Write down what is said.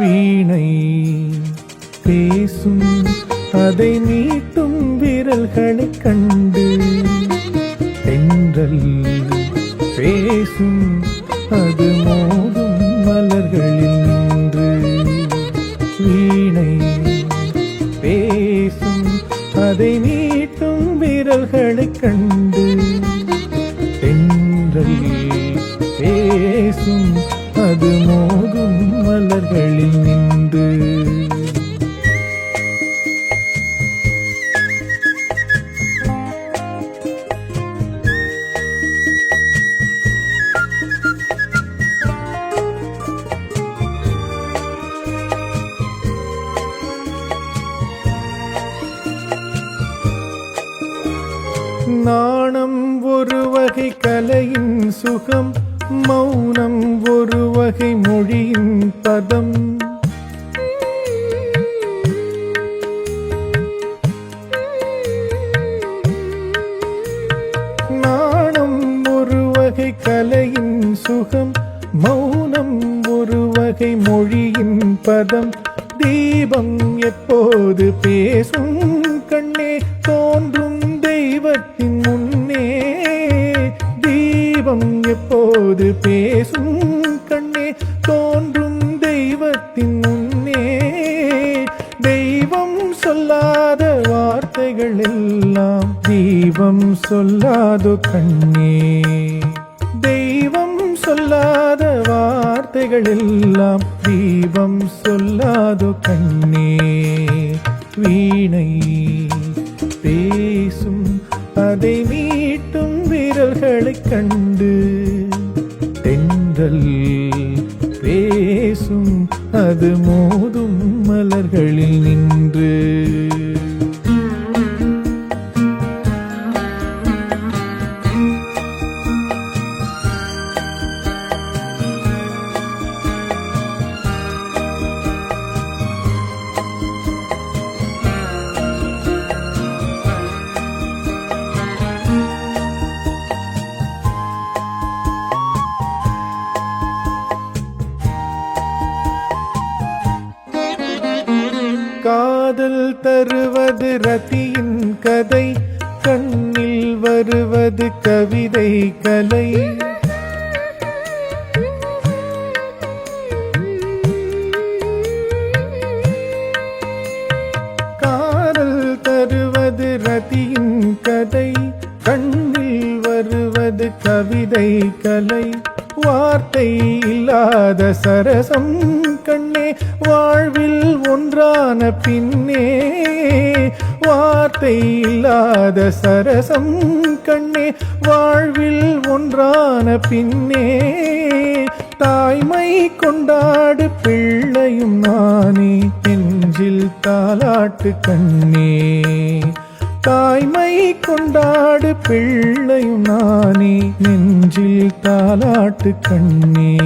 வீணை பேசும். அதை நீட்டும் விரல்களை கண்டு தென்றல் பேசும். அது மோதும் மலர்களில் நின்று வீணை பேசும். அதை நீட்டும் விரல்களை கண்டு தென்றல் பேசும். நாணம் ஒரு வகை கலையின் சுகம் மௌனம் ஒரு வகை மொழியின் பதம். நாணம் ஒரு வகை கலையின் சுகம் மௌனம் ஒரு வகை மொழியின் பதம். தீபம் எப்போது பேசும் கண்ணே தோன்று தெய்வத்தின் முன்னே தீபம் எப்போது பேசும் கண்ணே தோன்றும் தெய்வத்தின் முன்னே தெய்வம் சொல்லாத வார்த்தைகள் எல்லாம் தீபம் சொல்லாதோ கண்ணே தெய்வம் சொல்லாத வார்த்தைகள் எல்லாம் அதை மீட்டும் விரல்களைக் கண்டு தென்றல் பேசும் அது மோதும் மலர்களில் நின்று காதல் தருவது ரதியின் கதை கண்ணில் வருவது கவிதை கலை. காதல் தருவது ரதியின் கதை கண்ணில் வருவது கவிதை கலை. வார்த்தை இல்லாத சரசம் கண்ணே வாழ்வில் ஒன்றான பின்னே வார்த்தை இல்லாத சரசம் கண்ணே வாழ்வில் ஒன்றான பின்னே தாய்மை கொண்டாடு பிள்ளையும் நானே நெஞ்சில் தாலாட்டு கண்ணே. தாய்மை கொண்டாடு பிள்ளையும் நானே நெஞ்சில் தாலாட்டு கண்ணே.